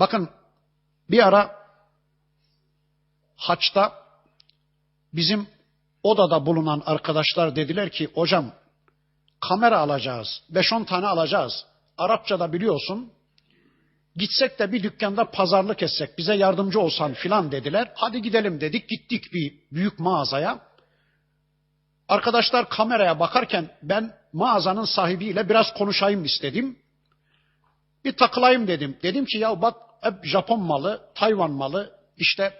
Bakın bir ara haçta bizim odada bulunan arkadaşlar dediler ki hocam kamera alacağız. 5-10 tane alacağız. Arapça da biliyorsun. Gitsek de bir dükkanda pazarlık etsek bize yardımcı olsan filan dediler. Hadi gidelim dedik. Gittik bir büyük mağazaya. Arkadaşlar kameraya bakarken ben mağazanın sahibiyle biraz konuşayım istedim. Bir takılayım dedim. Dedim ki ya bak hep Japon malı, Tayvan malı, işte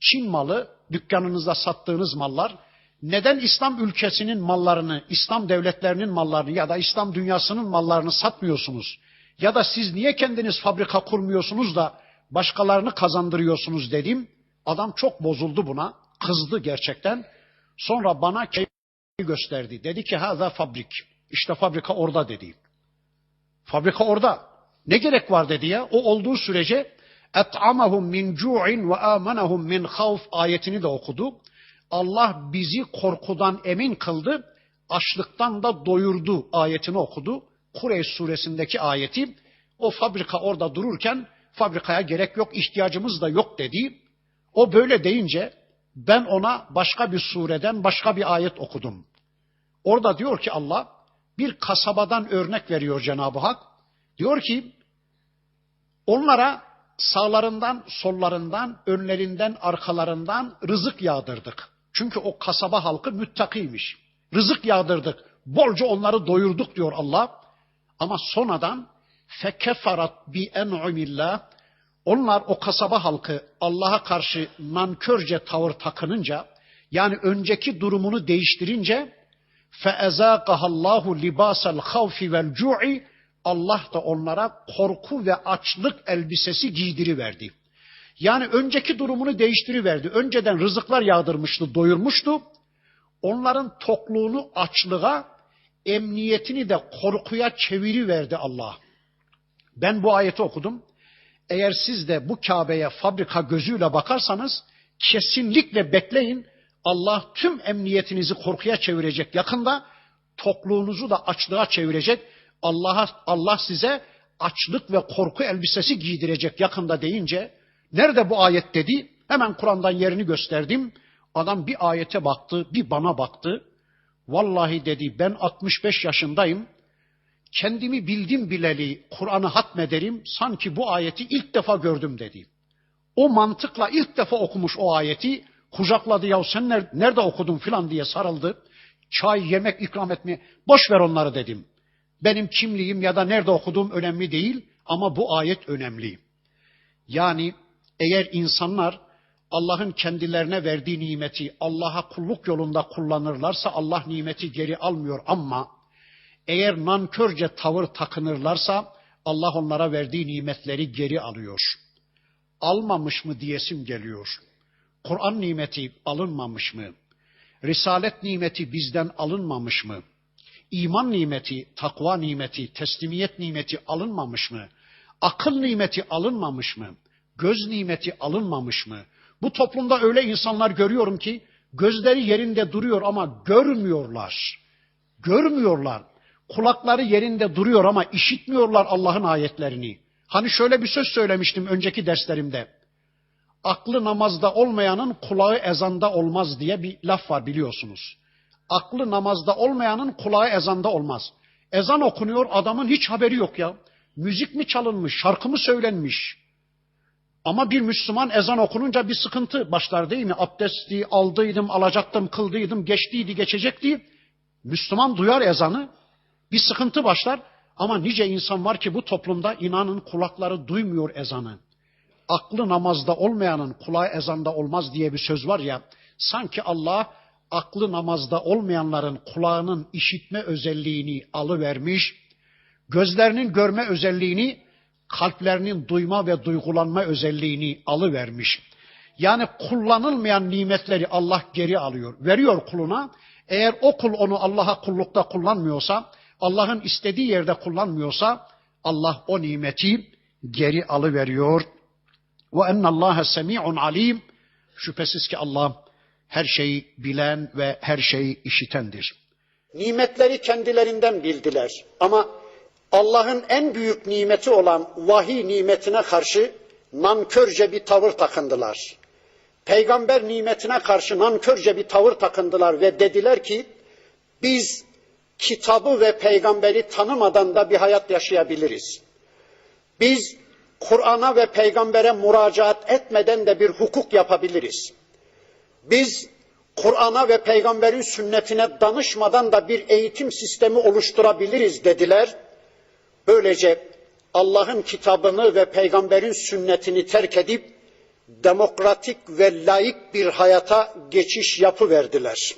Çin malı, dükkanınızda sattığınız mallar. Neden İslam ülkesinin mallarını, İslam devletlerinin mallarını ya da İslam dünyasının mallarını satmıyorsunuz? Ya da siz niye kendiniz fabrika kurmuyorsunuz da başkalarını kazandırıyorsunuz dedim. Adam çok bozuldu buna. Kızdı gerçekten. Sonra bana gösterdi. Dedi ki haza fabrik. İşte fabrika orada dedi. Fabrika orada. Ne gerek var dedi ya. O olduğu sürece et'amahum min cu'in ve amanahum min havf ayetini de okudu. Allah bizi korkudan emin kıldı, açlıktan da doyurdu ayetini okudu. Kureyş suresindeki ayeti o fabrika orada dururken fabrikaya gerek yok, ihtiyacımız da yok dedi. O böyle deyince ben ona başka bir sureden başka bir ayet okudum. Orada diyor ki Allah bir kasabadan örnek veriyor Cenab-ı Hak. Diyor ki onlara sağlarından, sollarından, önlerinden, arkalarından rızık yağdırdık. Çünkü o kasaba halkı müttakiymiş. Rızık yağdırdık. Bolca onları doyurduk diyor Allah. Ama sonradan fekefarat bi en'umillah onlar o kasaba halkı Allah'a karşı nankörce tavır takınınca yani önceki durumunu değiştirince feezaqahallahu libasal havfi vel cu'i Allah da onlara korku ve açlık elbisesi giydiriverdi. Yani önceki durumunu değiştiriverdi. Önceden rızıklar yağdırmıştı, doyurmuştu. Onların tokluğunu açlığa, emniyetini de korkuya çeviriverdi Allah. Ben bu ayeti okudum. Eğer siz de bu Kabe'ye fabrika gözüyle bakarsanız kesinlikle bekleyin. Allah tüm emniyetinizi korkuya çevirecek yakında. Tokluğunuzu da açlığa çevirecek. Allah Allah size açlık ve korku elbisesi giydirecek yakında deyince nerede bu ayet dedi? Hemen Kur'an'dan yerini gösterdim. Adam bir ayete baktı, bir bana baktı. Vallahi dedi ben 65 yaşındayım. Kendimi bildim bileli Kur'an'ı hatmederim. Sanki bu ayeti ilk defa gördüm dedi. O mantıkla ilk defa okumuş o ayeti. Kucakladı ya sen nerede okudun filan diye sarıldı. Çay, yemek ikram etmeye. Boş ver onları dedim. Benim kimliğim ya da nerede okuduğum önemli değil ama bu ayet önemli. Yani eğer insanlar Allah'ın kendilerine verdiği nimeti Allah'a kulluk yolunda kullanırlarsa Allah nimeti geri almıyor ama eğer nankörce tavır takınırlarsa Allah onlara verdiği nimetleri geri alıyor. Almamış mı diyesim geliyor. Kur'an nimeti alınmamış mı? Risalet nimeti bizden alınmamış mı? İman nimeti, takva nimeti, teslimiyet nimeti alınmamış mı? Akıl nimeti alınmamış mı? Göz nimeti alınmamış mı? Bu toplumda öyle insanlar görüyorum ki gözleri yerinde duruyor ama görmüyorlar. Görmüyorlar. Kulakları yerinde duruyor ama işitmiyorlar Allah'ın ayetlerini. Hani şöyle bir söz söylemiştim önceki derslerimde. Aklı namazda olmayanın kulağı ezanda olmaz diye bir laf var biliyorsunuz. Aklı namazda olmayanın kulağı ezanda olmaz. Ezan okunuyor adamın hiç haberi yok ya. Müzik mi çalınmış, şarkı mı söylenmiş? Ama bir Müslüman ezan okununca bir sıkıntı başlar değil mi? Abdesti aldıydım, alacaktım, kıldıydım, geçtiydi, geçecekti. Müslüman duyar ezanı, bir sıkıntı başlar. Ama nice insan var ki bu toplumda inanın kulakları duymuyor ezanı. Aklı namazda olmayanın kulağı ezanda olmaz diye bir söz var ya. Sanki Allah aklı namazda olmayanların kulağının işitme özelliğini alıvermiş, gözlerinin görme özelliğini, kalplerinin duyma ve duygulanma özelliğini alıvermiş. Yani kullanılmayan nimetleri Allah geri alıyor, veriyor kuluna. Eğer o kul onu Allah'a kullukta kullanmıyorsa, Allah'ın istediği yerde kullanmıyorsa, Allah o nimeti geri alıveriyor. Ve ennallâhe semî'un alim. Şüphesiz ki Allah her şeyi bilen ve her şeyi işitendir. Nimetleri kendilerinden bildiler ama Allah'ın en büyük nimeti olan vahiy nimetine karşı nankörce bir tavır takındılar. Peygamber nimetine karşı nankörce bir tavır takındılar ve dediler ki biz kitabı ve peygamberi tanımadan da bir hayat yaşayabiliriz. Biz Kur'an'a ve peygambere müracaat etmeden de bir hukuk yapabiliriz. Biz Kur'an'a ve peygamberin sünnetine danışmadan da bir eğitim sistemi oluşturabiliriz dediler. Böylece Allah'ın kitabını ve peygamberin sünnetini terk edip demokratik ve laik bir hayata geçiş yapıverdiler.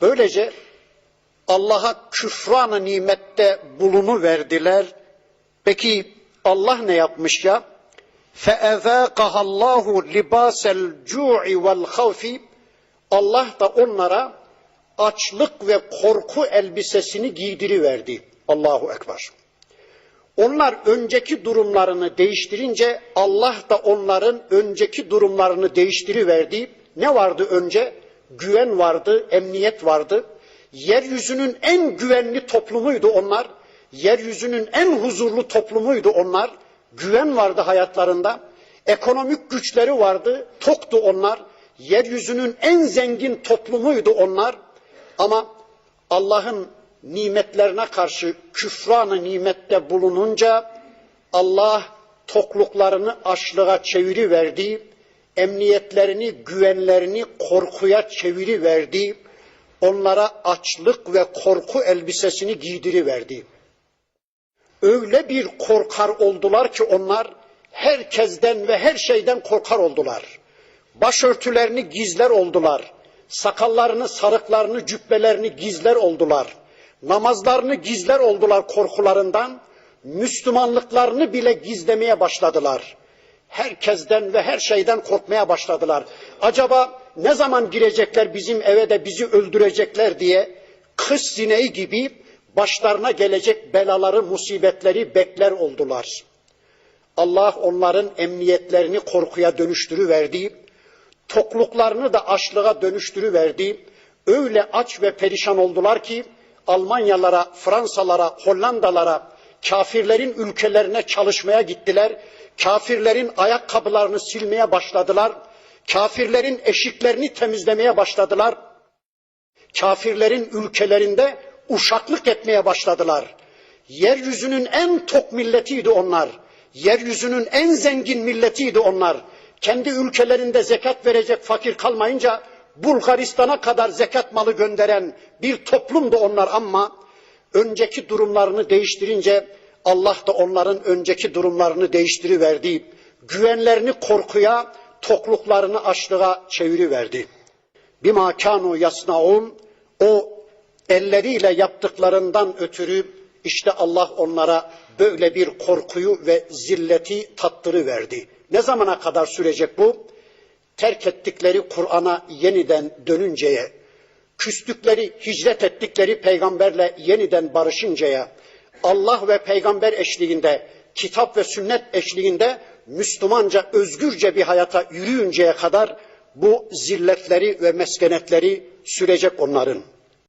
Böylece Allah'a küfranı nimette bulunu verdiler. Peki Allah ne yapmış ya? فَاَذَاقَهَا اللّٰهُ لِبَاسَ الْجُوعِ وَالْخَوْفِ Allah da onlara açlık ve korku elbisesini giydiriverdi. Allahu Ekber. Onlar önceki durumlarını değiştirince Allah da onların önceki durumlarını değiştiriverdi. Ne vardı önce? Güven vardı, emniyet vardı. Yeryüzünün en güvenli toplumuydu onlar. Yeryüzünün en huzurlu toplumuydu onlar. Güven vardı hayatlarında. Ekonomik güçleri vardı, toktu onlar. Yeryüzünün en zengin toplumuydu onlar. Ama Allah'ın nimetlerine karşı küfranı nimette bulununca Allah tokluklarını açlığa çeviriverdi, emniyetlerini, güvenlerini korkuya çeviriverdi, onlara açlık ve korku elbisesini giydiriverdi. Öyle bir korkar oldular ki onlar herkesten ve her şeyden korkar oldular. Başörtülerini gizler oldular. Sakallarını, sarıklarını, cübbelerini gizler oldular namazlarını gizler oldular korkularından, Müslümanlıklarını bile gizlemeye başladılar. Herkesten ve her şeyden korkmaya başladılar. Acaba ne zaman girecekler bizim eve de bizi öldürecekler diye kış sineği gibi başlarına gelecek belaları, musibetleri bekler oldular. Allah onların emniyetlerini korkuya dönüştürüverdi, tokluklarını da açlığa dönüştürüverdi. Öyle aç ve perişan oldular ki Almanyalara, Fransalara, Hollandalara, kafirlerin ülkelerine çalışmaya gittiler. Kafirlerin ayakkabılarını silmeye başladılar. Kafirlerin eşiklerini temizlemeye başladılar. Kafirlerin ülkelerinde uşaklık etmeye başladılar. Yeryüzünün en tok milletiydi onlar. Yeryüzünün en zengin milletiydi onlar. Kendi ülkelerinde zekat verecek fakir kalmayınca Bulgaristan'a kadar zekat malı gönderen bir toplumdu onlar ama önceki durumlarını değiştirince Allah da onların önceki durumlarını değiştiriverdi. Güvenlerini korkuya, tokluklarını açlığa çeviriverdi. Bima kanu yasnaun elleriyle yaptıklarından ötürü işte Allah onlara böyle bir korkuyu ve zilleti tattırıverdi. Ne zamana kadar sürecek bu? terk ettikleri Kur'an'a yeniden dönünceye, küstükleri, hicret ettikleri peygamberle yeniden barışıncaya, Allah ve peygamber eşliğinde, kitap ve sünnet eşliğinde Müslümanca özgürce bir hayata yürüyünceye kadar bu zilletleri ve meskenetleri sürecek onların.